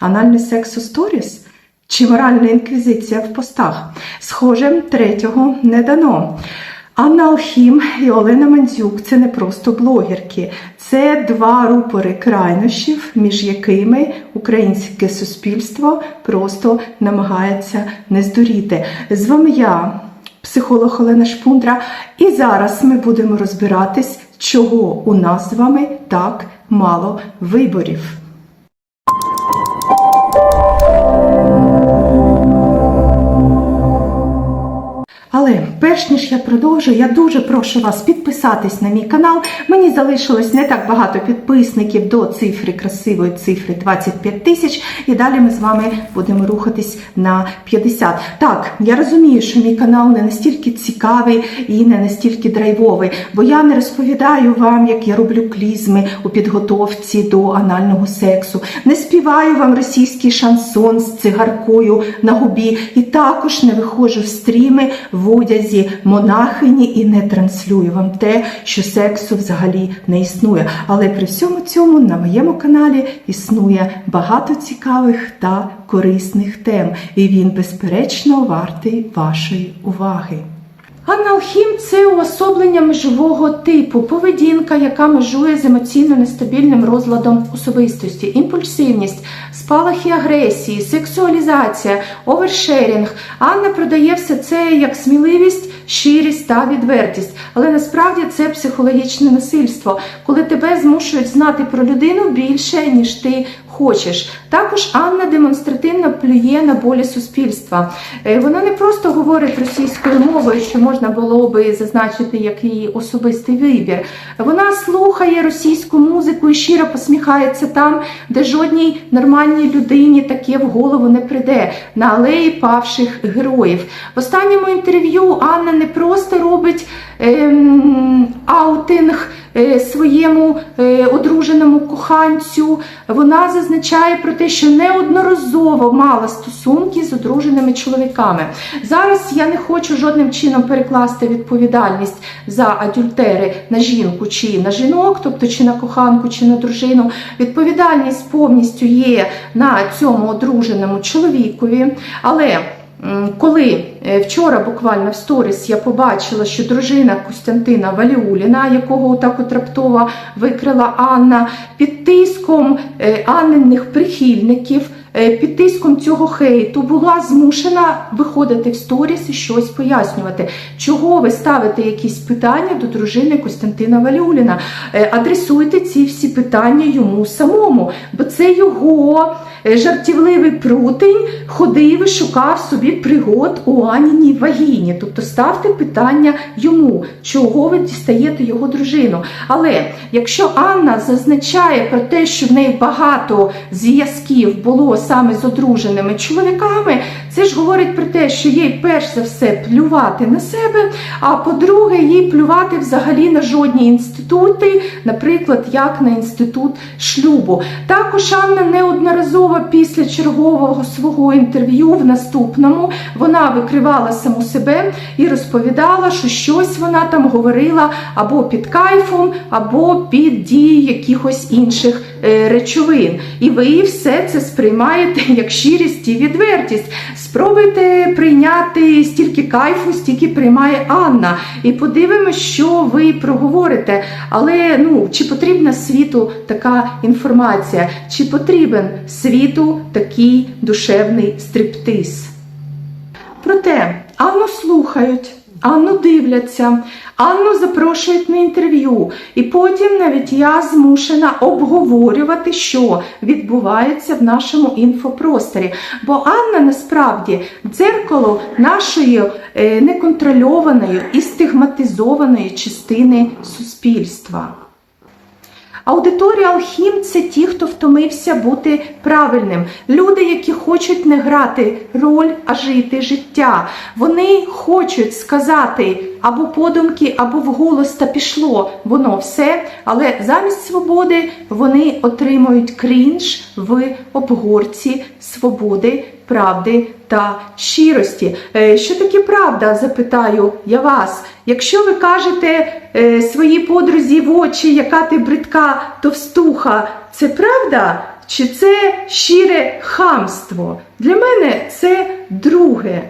Анальний секс у сторіс? Чи моральна інквізиція в постах? Схоже, третього не дано. Анна Алхім і Олена Мандзюк це не просто блогерки, це два рупори крайнощів, між якими українське суспільство просто намагається не здуріти. З вами я, психолог Олена Шпундра, і зараз ми будемо розбиратись, чого у нас з вами так мало виборів. Перш ніж я продовжу, я дуже прошу вас підписатись на мій канал. Мені залишилось не так багато підписників до цифри красивої цифри 25 тисяч. І далі ми з вами будемо рухатись на 50. Так, я розумію, що мій канал не настільки цікавий і не настільки драйвовий, бо я не розповідаю вам, як я роблю клізми у підготовці до анального сексу, не співаю вам російський шансон з цигаркою на губі, і також не виходжу в стріми в одязі монахині і не транслюю вам те, що сексу взагалі не існує. Але при всьому цьому на моєму каналі існує багато цікавих та корисних тем, і він, безперечно, вартий вашої уваги. Аналхім це уособлення межового типу, поведінка, яка межує з емоційно нестабільним розладом особистості, імпульсивність, спалахи агресії, сексуалізація, овершерінг. Анна продає все це як сміливість, щирість та відвертість. Але насправді це психологічне насильство, коли тебе змушують знати про людину більше, ніж ти хочеш. Також Анна демонстративно плює на болі суспільства. Е, Вона не просто говорить російською мовою, що можна було би зазначити як її особистий вибір. Вона слухає російську музику і щиро посміхається там, де жодній нормальній людині таке в голову не прийде на алеї павших героїв. В останньому інтерв'ю Анна не просто робить ем, аутинг своєму е, одруженому коханцю. Вона зазначає про те, що неодноразово мала стосунки з одруженими чоловіками. Зараз я не хочу жодним чином перекласти відповідальність за адюльтери на жінку чи на жінок, тобто чи на коханку, чи на дружину. Відповідальність повністю є на цьому одруженому чоловікові. Але Коли е, вчора буквально в сторіс я побачила, що дружина Костянтина Валіуліна, якого так от раптово викрила Анна, під тиском е, Анниних прихильників, під тиском цього хейту була змушена виходити в сторіс і щось пояснювати. Чого ви ставите якісь питання до дружини Костянтина Валіуліна? Е, Адресуйте ці всі питання йому самому, бо це його е, жартівливий прутень ходив і шукав собі пригод у Аніній вагіні. Тобто ставте питання йому, чого ви дістаєте його дружину. Але якщо Анна зазначає про те, що в неї багато зв'язків було саме з одруженими чоловіками, це ж говорить про те, що їй перш за все плювати на себе, а по-друге, їй плювати взагалі на жодні інститути, наприклад, як на інститут шлюбу. Також Анна неодноразово після чергового свого інтерв'ю в наступному вона викривала саму себе і розповідала, що щось вона там говорила або під кайфом, або під дією якихось інших е, речовин. І ви все це сприймаєте як щирість і відвертість. Спробуйте прийняти стільки кайфу, стільки приймає Анна. І подивимося, що ви проговорите. Але ну, чи потрібна світу така інформація? Чи потрібен світу такий душевний стриптиз? Проте Анну слухають, Анну дивляться, Анну запрошують на інтерв'ю, і потім навіть я змушена обговорювати, що відбувається в нашому інфопросторі. Бо Анна насправді дзеркало нашої е, неконтрольованої і стигматизованої частини суспільства. Аудиторія Алхім це ті, хто втомився бути правильним. Люди, які хочуть не грати роль, а жити життя. Вони хочуть сказати або подумки, або вголос та пішло воно все. Але замість свободи вони отримують крінж в обгорці свободи, правди та щирості. Е, Що таке правда? Запитаю я вас. Якщо ви кажете е, своїй подрузі в очі, яка ти бридка товстуха, це правда? чи це щире хамство? Для мене це друге.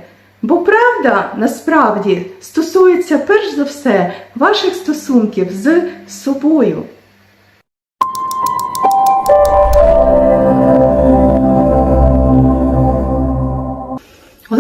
Бо правда насправді стосується перш за все ваших стосунків з собою.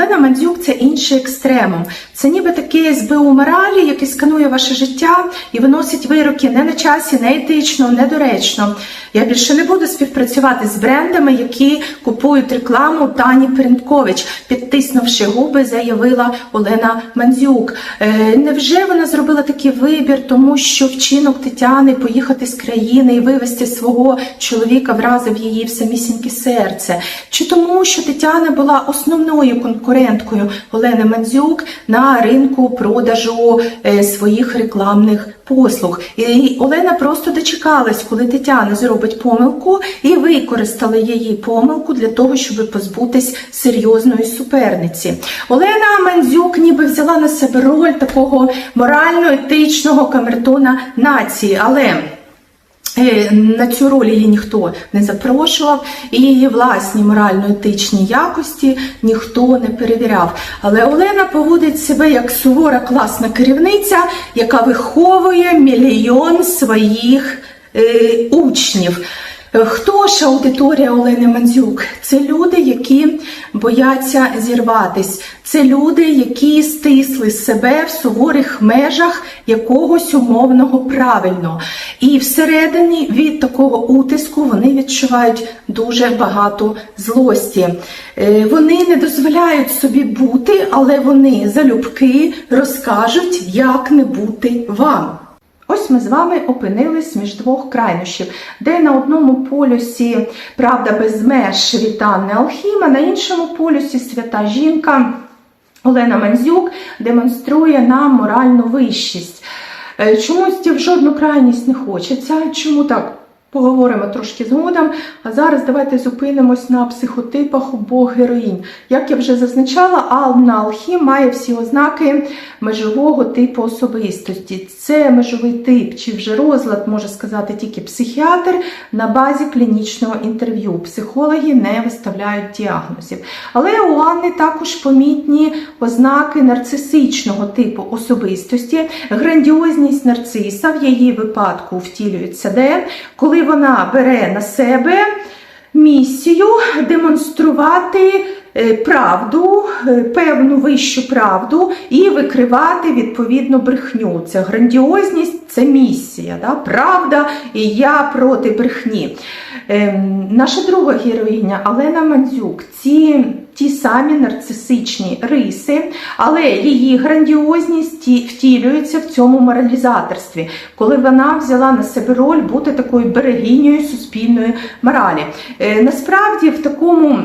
Олена Мандзюк це інший екстремум. Це ніби такий СБУ моралі, який сканує ваше життя і виносить вироки не на часі, не етично, недоречно. Я більше не буду співпрацювати з брендами, які купують рекламу Тані Перенкович, підтиснувши губи, заявила Олена Мандзюк. Е, невже вона зробила такий вибір, тому що вчинок Тетяни поїхати з країни і вивезти свого чоловіка вразив її в самісіньке серце? Чи тому, що Тетяна була основною конкуренткою Олени Мандзюк на ринку продажу е, своїх рекламних послуг? І Олена просто дочекалась, коли Тетяна зробить помилку, і використала її помилку для того, щоб позбутись серйозної суперниці. Олена Мандзюк ніби взяла на себе роль такого морально-етичного камертона нації, але. На цю роль її ніхто не запрошував, і її власні морально-етичні якості ніхто не перевіряв. Але Олена поводить себе як сувора класна керівниця, яка виховує мільйон своїх е, учнів. Е, Хто ж аудиторія Олени Мандзюк? Це люди, які бояться зірватись. Це люди, які стисли себе в суворих межах якогось умовного правильно. І всередині від такого утиску вони відчувають дуже багато злості. Е, Вони не дозволяють собі бути, але вони залюбки розкажуть, як не бути вам. Ось ми з вами опинились між двох крайнощів, де на одному полюсі правда без меж від Анни Алхіма, на іншому полюсі свята жінка Олена Мандзюк демонструє нам моральну вищість. Е, Чомусь в жодну крайність не хочеться. Чому так? Поговоримо трошки згодом. А зараз давайте зупинимось на психотипах обох героїнь. Як я вже зазначала, Ална Алхім має всі ознаки межового типу особистості. Це межовий тип чи вже розлад може сказати тільки психіатр на базі клінічного інтерв'ю. Психологи не виставляють діагнозів. Але у Анни також помітні ознаки нарцисичного типу особистості. Грандіозність нарциса в її випадку втілюється де, коли вона бере на себе місію демонструвати правду, е, певну вищу правду і викривати відповідну брехню. Це грандіозність, це місія, да? правда, і я проти брехні. Ем, наша друга героїня Алена Мандзюк. Ці ті самі нарцисичні риси, але її грандіозність втілюється в цьому моралізаторстві, коли вона взяла на себе роль бути такою берегинею суспільної моралі. Е, насправді в такому.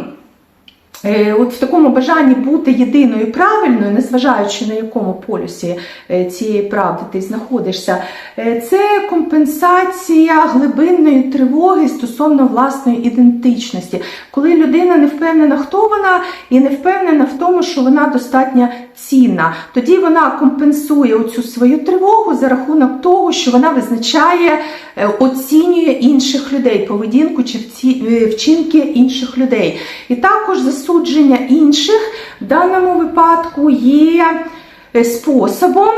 Е, От в такому бажанні бути єдиною правильною, незважаючи на якому полюсі е, цієї правди ти знаходишся, е, це компенсація глибинної тривоги стосовно власної ідентичності, коли людина не впевнена, хто вона, і не впевнена в тому, що вона достатньо цінна. Тоді вона компенсує оцю свою тривогу за рахунок того, що вона визначає, оцінює інших людей, поведінку чи вчинки інших людей. І також засудження інших в даному випадку є е, способом.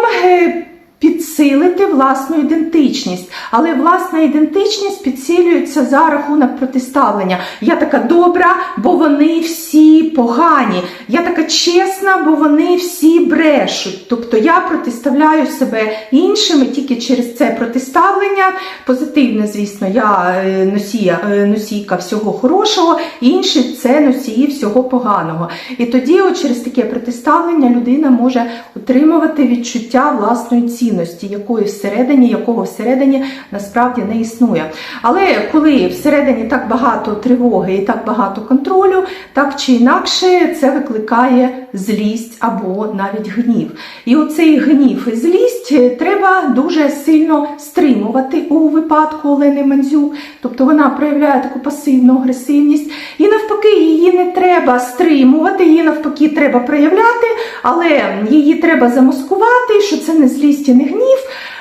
Підсилити власну ідентичність, але власна ідентичність підсилюється за рахунок протиставлення. Я така добра, бо вони всі погані. Я така чесна, бо вони всі брешуть. Тобто я протиставляю себе іншим і тільки через це протиставлення. Позитивне, звісно, я е, носія, е, носійка всього хорошого, інші це носії всього поганого. І тоді, через таке протиставлення, людина може отримувати відчуття власної цінності, якої всередині, якого всередині насправді не існує. Але коли всередині так багато тривоги і так багато контролю, так чи інакше це викликає злість або навіть гнів. І оцей гнів і злість треба дуже сильно стримувати у випадку Олени Мандзюк. Тобто вона проявляє таку пасивну агресивність. І навпаки, її не треба стримувати, її навпаки треба проявляти, але її треба замаскувати, що це не злість і не гнів.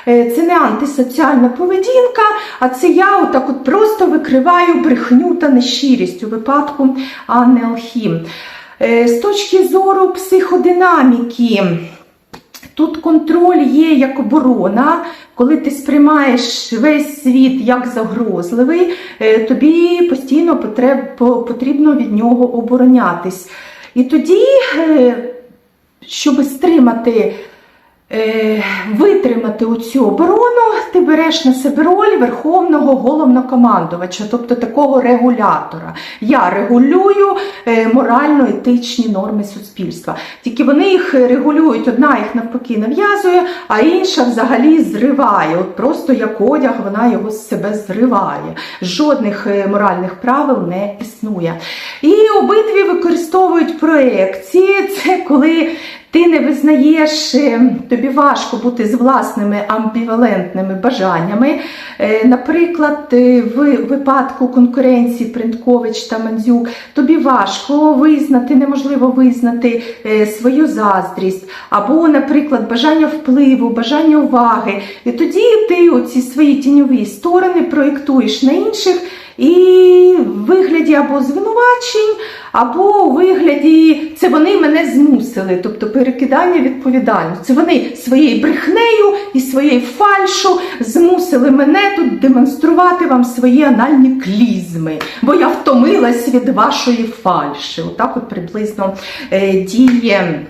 Е, Це не антисоціальна поведінка, а це я отак от просто викриваю брехню та нещирість у випадку Анни Алхім. Е, З точки зору психодинаміки, Тут контроль є як оборона, коли ти сприймаєш весь світ як загрозливий, е, тобі постійно потрібно від нього оборонятись. І тоді, щоб стримати, витримати оцю оборону, ти береш на себе роль верховного головнокомандувача, тобто такого регулятора. Я регулюю е, морально-етичні норми суспільства. Тільки вони їх регулюють, одна їх навпаки нав'язує, а інша взагалі зриває. От просто як одяг, вона його з себе зриває. Жодних е, моральних правил не існує. І обидві використовують проекції. Це коли ти не визнаєш, е, тобі важко бути з власними амбівалентними бажаннями. Е, Наприклад, е, в випадку конкуренції Принткович та Мандзюк тобі важко визнати, неможливо визнати свою заздрість, або, наприклад, бажання впливу, бажання уваги. І тоді ти оці свої тіньові сторони проєктуєш на інших. І в вигляді або звинувачень, або у вигляді це вони мене змусили, тобто перекидання відповідальності. Це вони своєю брехнею і своєю фальшу змусили мене тут демонструвати вам свої анальні клізми, бо я втомилась від вашої фальші. Отак от приблизно е, діє.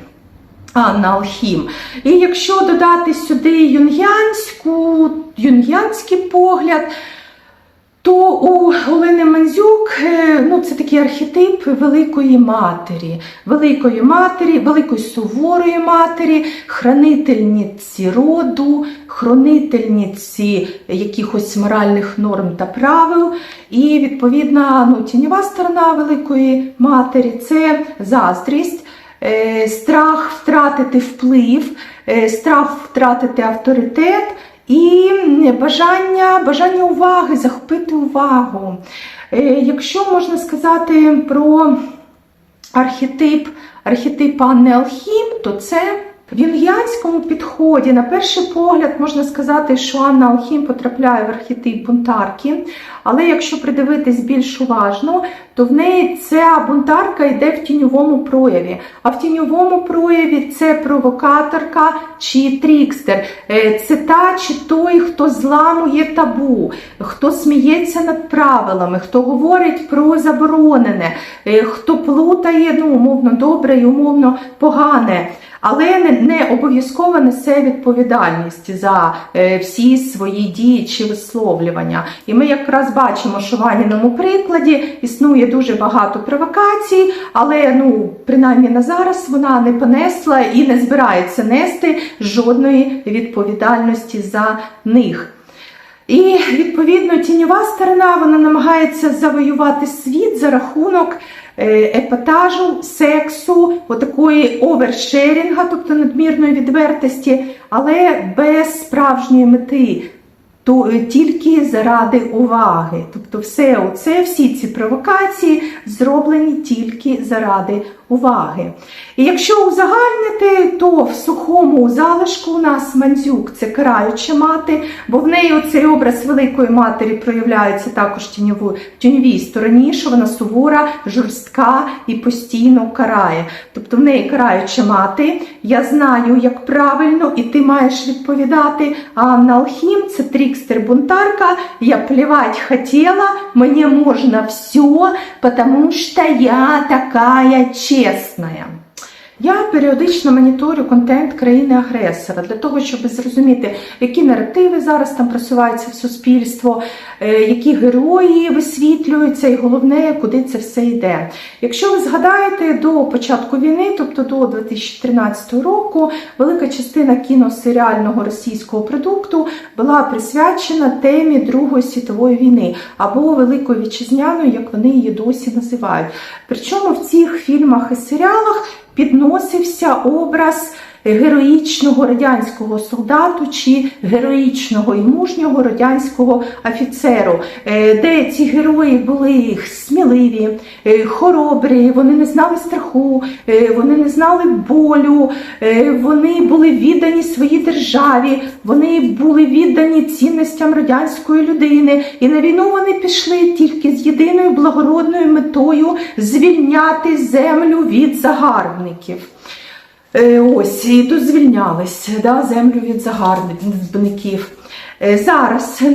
Анна Алхім. І якщо додати сюди юнгянську, юнгянський погляд, то у Олени Мандзюк е, ну, це такий архетип великої матері, великої матері, великої суворої матері, хранительниці роду, хранительниці якихось моральних норм та правил. І відповідна ну, тіньова сторона великої матері це заздрість. е, Страх втратити вплив, е, страх втратити авторитет, і бажання, бажання уваги, захопити увагу. Е, Якщо можна сказати про архетип, архетипа Нелхім, то це в юнгіанському підході, на перший погляд, можна сказати, що Анна Алхім потрапляє в архетип бунтарки, але якщо придивитись більш уважно, то в неї ця бунтарка йде в тіньовому прояві. А в тіньовому прояві це провокаторка чи трікстер. Е, Це та чи той, хто зламує табу, хто сміється над правилами, хто говорить про заборонене, е, хто плутає ну, умовно добре і умовно погане. Але не, не обов'язково несе відповідальність за е, всі свої дії чи висловлювання. І ми якраз бачимо, що в Аніному прикладі існує дуже багато провокацій, але ну, принаймні на зараз вона не понесла і не збирається нести жодної відповідальності за них. І відповідно тіньова сторона вона намагається завоювати світ за рахунок епатажу, сексу, отакої овершерінга, тобто надмірної відвертості, але без справжньої мети. То е, тільки заради уваги. Тобто, все оце, всі ці провокації зроблені тільки заради уваги. І якщо узагальнити, то в сухому залишку у нас мандзюк це караюча мати, бо в неї оцей образ великої матері проявляється також в тіньовій стороні, що вона сувора, жорстка і постійно карає. Тобто в неї караюча мати, я знаю, як правильно, і ти маєш відповідати. А Анна Алхім це трикстер-бунтарка, я плевать хотела, мне можно все, потому что я такая чесная. Я періодично моніторю контент країни-агресора для того, щоб зрозуміти, які наративи зараз там просуваються в суспільство, е, які герої висвітлюються, і головне, куди це все йде. Якщо ви згадаєте до початку війни, тобто до 2013 року, велика частина кіносеріального російського продукту була присвячена темі Другої світової війни або Великої вітчизняної, як вони її досі називають. Причому в цих фільмах і серіалах підносився образ героїчного радянського солдату чи героїчного і мужнього радянського офіцеру, е, де ці герої були сміливі, е, хоробрі, вони не знали страху, е, вони не знали болю, вони були віддані своїй державі, вони були віддані цінностям радянської людини. І на війну вони пішли тільки з єдиною благородною метою звільняти землю від загарбників. Е, Ось і звільнялись да, землю від загарбників. Е, Зараз е,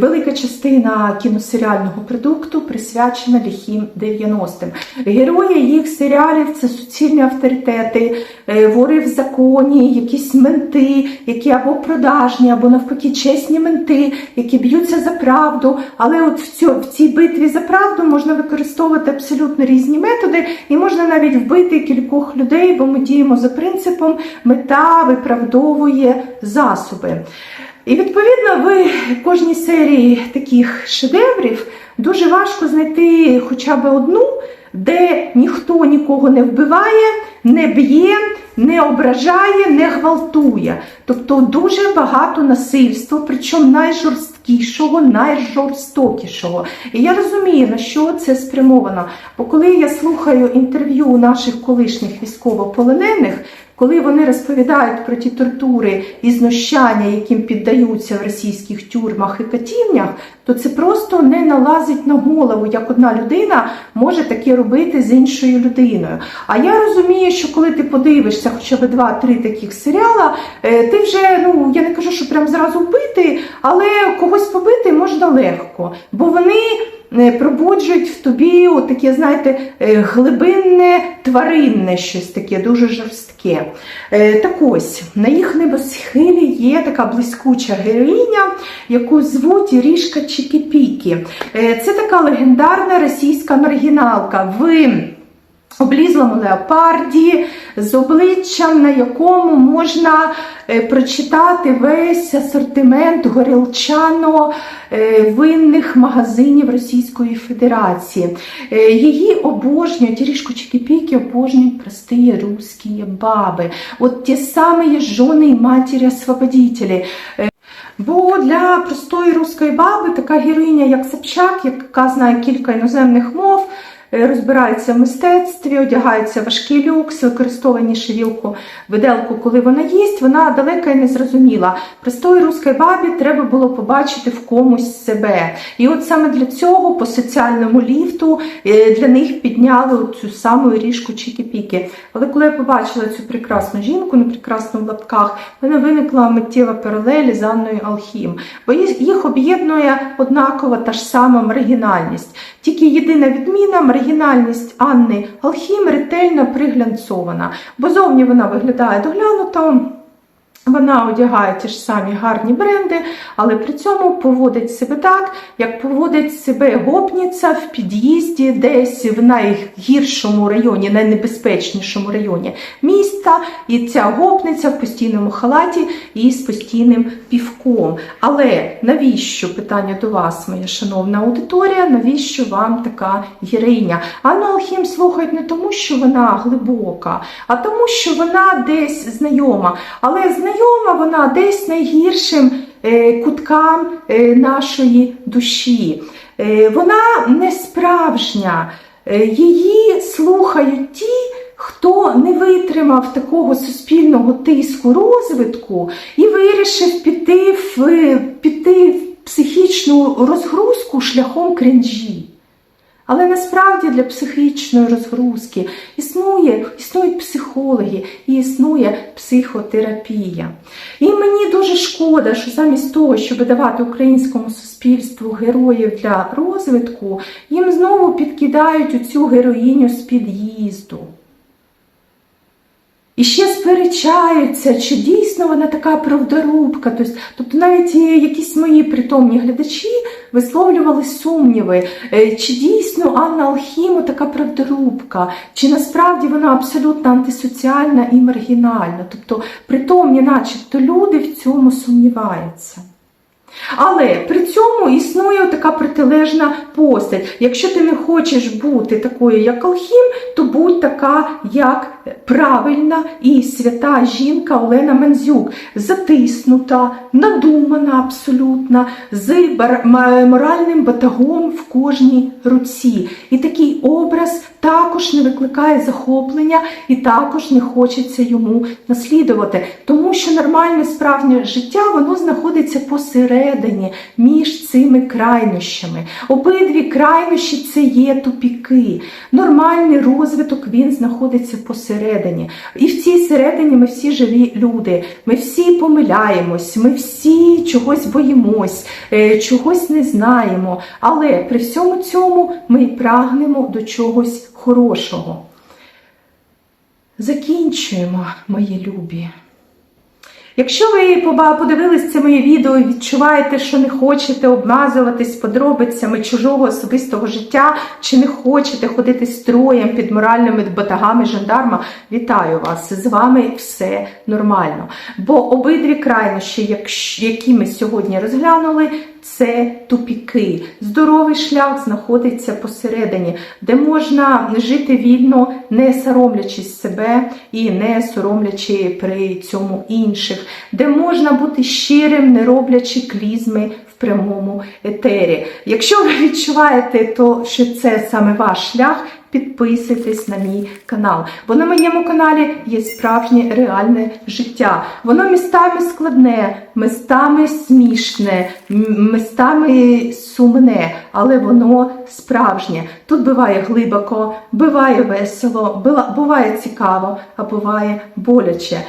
велика частина кіносеріального продукту присвячена ліхім 90-м. Герої їх серіалів це суцільні авторитети, е, вори в законі, якісь менти, які або продажні, або навпаки чесні менти, які б'ються за правду. Але от в, цьо, в цій битві за правду можна використовувати абсолютно різні методи, і можна навіть вбити кількох людей, бо ми діємо за принципом мета виправдовує засоби. І відповідно ви в кожній серії таких шедеврів дуже важко знайти хоча б одну, де ніхто нікого не вбиває, не б'є, не ображає, не гвалтує. Тобто дуже багато насильства, причому найжорсткішого, найжорстокішого. І я розумію, на що це спрямовано. Бо коли я слухаю інтерв'ю наших колишніх військовополонених, коли вони розповідають про ті тортури і знущання, яким піддаються в російських тюрмах і катівнях, то це просто не налазить на голову, як одна людина може таке робити з іншою людиною. А я розумію, що коли ти подивишся хоча б два-три таких серіала, е, ти вже ну я не кажу, що прям зразу вбити, але когось побити можна легко, бо вони. е, Пробуджують в тобі таке, знаєте, е, глибинне тваринне щось таке, дуже жорстке. Е, Так ось, на їх небосхилі є така блискуча героїня, яку звуть Рішка Чікіпікі. Е, Це така легендарна російська маргіналка. В облізлому леопарді, з обличчям, на якому можна е, прочитати весь асортимент горілчано е, магазинів Російської Федерації. Е, Її обожнюють, Рішку Чекіпіки обожнюють прості русські баби. От ті самі жони і матері освободителі. Бо для простої руської баби така героїня, як Собчак, яка знає кілька іноземних мов, розбирається в мистецтві, одягається важкий люкс, використовує шивілку, виделку, коли вона їсть, вона далека і не зрозуміла. Простої руській бабі треба було побачити в комусь себе. І от саме для цього по соціальному ліфту е, для них підняли цю саму ріжку Чікі-Пікі. Але коли я побачила цю прекрасну жінку, не прекрасну в лапках, в мене виникла миттєва паралель з Анною Алхім. Бо їх об'єднує однакова та ж сама маргінальність. Тільки єдина відміна маргінальність Анни Алхім ретельно приглянцована. Бо зовні вона виглядає доглянуто. Вона одягає ті ж самі гарні бренди, але при цьому поводить себе так, як поводить себе гопніця в під'їзді, десь в найгіршому районі, найнебезпечнішому районі міста. І ця гопниця в постійному халаті і з постійним півком. Але навіщо питання до вас, моя шановна аудиторія? Навіщо вам така героїня? Анну Алхім слухають не тому, що вона глибока, а тому, що вона десь знайома. Але знайома вона десь найгіршим е, куткам е, нашої душі. Е, Вона не справжня. Її слухають ті, хто не витримав такого суспільного тиску розвитку і вирішив піти в, піти в психічну розгрузку шляхом крінжі. Але насправді для психічної розгрузки існує, існують психологи і існує психотерапія. І мені дуже шкода, що замість того, щоб давати українському суспільству героїв для розвитку, їм знову підкидають оцю героїню з під'їзду. І ще сперечаються, чи дійсно вона така правдорубка. Тобто, тобто навіть якісь мої притомні глядачі висловлювали сумніви, е, чи дійсно Анна Алхімо така правдорубка, чи насправді вона абсолютно антисоціальна і маргінальна. Тобто притомні, начебто, люди в цьому сумніваються. Але при цьому існує така протилежна постать. Якщо ти не хочеш бути такою, як Алхім, то будь така, як правильна і свята жінка Олена Мензюк, затиснута, надумана абсолютно, з моральним батагом в кожній руці. І такий образ також не викликає захоплення і також не хочеться йому наслідувати, тому що нормальне справжнє життя воно знаходиться посередині між цими крайнощами. Обидві крайнощі це є тупіки. Нормальний розвиток він знаходиться посередині. І в цій середині ми всі живі люди. Ми всі помиляємось, ми всі чогось боїмось, е, чогось не знаємо. Але при всьому цьому ми прагнемо до чогось хорошого. Закінчуємо, мої любі. Якщо ви подивились це моє відео і відчуваєте, що не хочете обмазуватись подробицями чужого особистого життя, чи не хочете ходити строєм під моральними батагами жандарма, вітаю вас! З вами все нормально. Бо обидві крайнощі, які ми сьогодні розглянули, це тупіки. Здоровий шлях знаходиться посередині, де можна жити вільно, не соромлячись себе і не соромлячи при цьому інших, де можна бути щирим, не роблячи клізми в прямому етері. Якщо ви відчуваєте, то що це саме ваш шлях. Підписуйтесь на мій канал, бо на моєму каналі є справжнє реальне життя. Воно містами складне, містами смішне, містами сумне, але воно справжнє. Тут буває глибоко, буває весело, буває цікаво, а буває боляче.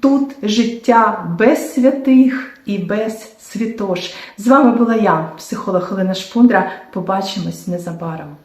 Тут життя без святих і без світош. З вами була я, психолог Олена Шпундра. Побачимось незабаром.